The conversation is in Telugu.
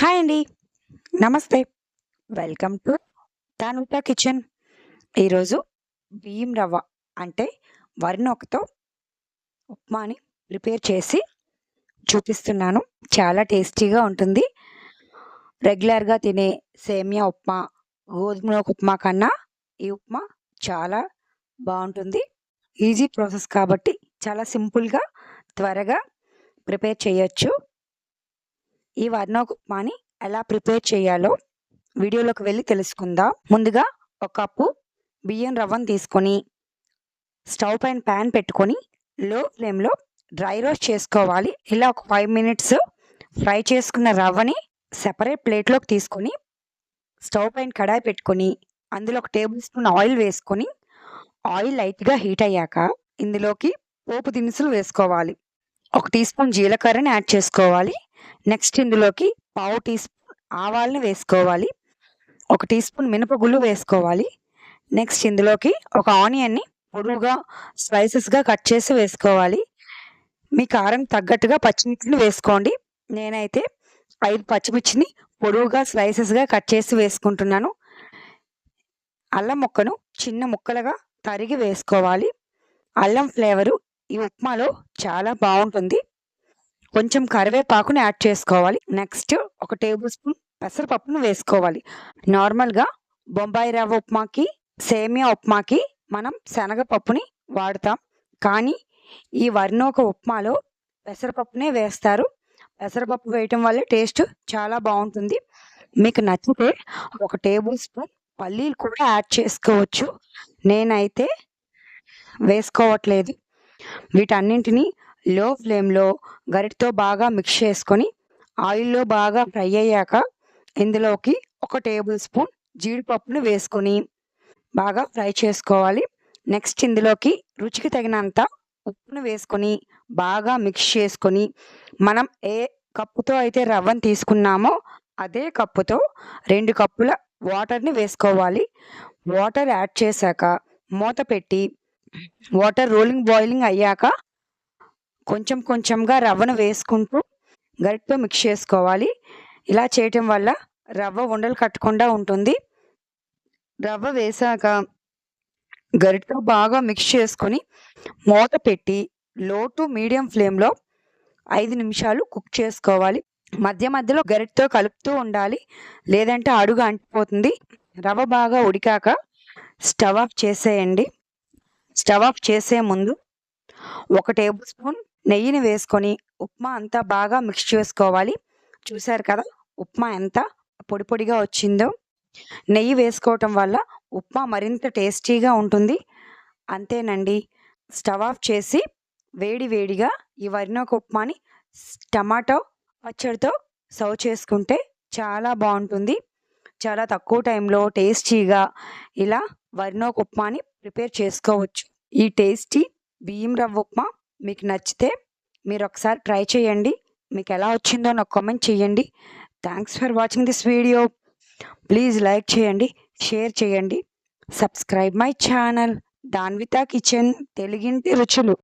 హాయ్ అండి. నమస్తే. Welcome to Tanuta kitchen. ఈరోజు బియ్యం రవ్వ అంటే వరినొకతో ఉప్మాని ప్రిపేర్ చేసి చూపిస్తున్నాను. చాలా టేస్టీగా ఉంటుంది. రెగ్యులర్గా తినే సేమియా ఉప్మా గోధుమ ఉప్మా కన్నా ఈ ఉప్మా చాలా బాగుంటుంది. ఈజీ ప్రాసెస్ కాబట్టి చాలా సింపుల్గా త్వరగా ప్రిపేర్ చేయొచ్చు. ఈ వర్ణ ఉప్మాని ఎలా ప్రిపేర్ చేయాలో వీడియోలోకి వెళ్ళి తెలుసుకుందాం. ముందుగా ఒక కప్పు బియ్యం రవ్వను తీసుకొని స్టవ్ పైన ప్యాన్ పెట్టుకొని లో ఫ్లేమ్లో డ్రై రోస్ట్ చేసుకోవాలి. ఇలా ఒక ఫైవ్ మినిట్స్ ఫ్రై చేసుకున్న రవ్వని సెపరేట్ ప్లేట్లోకి తీసుకొని స్టవ్ పైన కడాయి పెట్టుకొని అందులో ఒక టేబుల్ స్పూన్ ఆయిల్ వేసుకొని ఆయిల్ లైట్గా హీట్ అయ్యాక ఇందులోకి పోపు దినుసులు వేసుకోవాలి. ఒక టీ స్పూన్ జీలకర్రని యాడ్ చేసుకోవాలి. నెక్స్ట్ ఇందులోకి పావు టీ స్పూన్ ఆవాలను వేసుకోవాలి. ఒక టీ స్పూన్ మినపగుళ్ళు వేసుకోవాలి. నెక్స్ట్ ఇందులోకి ఒక ఆనియన్ని పొడువుగా స్లైసెస్గా కట్ చేసి వేసుకోవాలి. మీ కారం తగ్గట్టుగా పచ్చిమిర్చిని వేసుకోండి. నేనైతే ఐదు పచ్చిమిర్చిని పొడవుగా స్లైసెస్గా కట్ చేసి వేసుకుంటున్నాను. అల్లం ముక్కను చిన్న ముక్కలుగా తరిగి వేసుకోవాలి. అల్లం ఫ్లేవరు ఈ ఉప్మాలో చాలా బాగుంటుంది. కొంచెం కరివేపాకుని యాడ్ చేసుకోవాలి. నెక్స్ట్ ఒక టేబుల్ స్పూన్ పెసరపప్పును వేసుకోవాలి. నార్మల్గా బొంబాయి రవ్వ ఉప్మాకి సేమియా ఉప్మాకి మనం శనగపప్పుని వాడతాం. కానీ ఈ వర్ణోక ఉప్మాలో పెసరపప్పునే వేస్తారు. పెసరపప్పు వేయటం వల్ల టేస్ట్ చాలా బాగుంటుంది. మీకు నచ్చితే ఒక టేబుల్ స్పూన్ పల్లీలు కూడా యాడ్ చేసుకోవచ్చు. నేనైతే వేసుకోవట్లేదు. వీటన్నింటినీ లో ఫ్లేమ్లో గరిటతో బాగా మిక్స్ చేసుకొని ఆయిల్లో బాగా ఫ్రై అయ్యాక ఇందులోకి ఒక టేబుల్ స్పూన్ జీడిపప్పును వేసుకొని బాగా ఫ్రై చేసుకోవాలి. నెక్స్ట్ ఇందులోకి రుచికి తగినంత ఉప్పును వేసుకొని బాగా మిక్స్ చేసుకొని మనం ఏ కప్పుతో అయితే రవ్వను తీసుకున్నామో అదే కప్పుతో రెండు కప్పుల వాటర్ని వేసుకోవాలి. వాటర్ యాడ్ చేశాక మూత పెట్టి వాటర్ రోలింగ్ బాయిలింగ్ అయ్యాక కొంచెం కొంచెంగా రవ్వను వేసుకుంటూ గరిటతో మిక్స్ చేసుకోవాలి. ఇలా చేయటం వల్ల రవ్వ ఉండలు కట్టకుండా ఉంటుంది. రవ్వ వేసాక గరిటతో బాగా మిక్స్ చేసుకొని మూత పెట్టి లో టు మీడియం ఫ్లేమ్లో ఐదు నిమిషాలు కుక్ చేసుకోవాలి. మధ్య మధ్యలో గరిటతో కలుపుతూ ఉండాలి. లేదంటే అడుగు అంటిపోతుంది. రవ్వ బాగా ఉడికాక స్టవ్ ఆఫ్ చేసేయండి. స్టవ్ ఆఫ్ చేసే ముందు ఒక టేబుల్ స్పూన్ నెయ్యిని వేసుకొని ఉప్మా అంతా బాగా మిక్స్ చేసుకోవాలి. చూసారు కదా ఉప్మా ఎంత పొడి పొడిగా వచ్చిందో. నెయ్యి వేసుకోవటం వల్ల ఉప్మా మరింత టేస్టీగా ఉంటుంది. అంతేనండి. స్టవ్ ఆఫ్ చేసి వేడి వేడిగా ఈ వరినొక ఉప్మాని టమాటో పచ్చడితో సర్వ్ చేసుకుంటే చాలా బాగుంటుంది. చాలా తక్కువ టైంలో టేస్టీగా ఇలా వరినొక ఉప్మాని ప్రిపేర్ చేసుకోవచ్చు. ఈ టేస్టీ బియ్యం రవ్వ ఉప్మా మీకు నచ్చితే మీరు ఒకసారి ట్రై చేయండి. మీకు ఎలా వచ్చిందో నాకు కామెంట్ చేయండి. Thanks for watching this video please like చేయండి షేర్ చేయండి. Subscribe my channel Danvitha kitchen తెలుగింటి రుచులు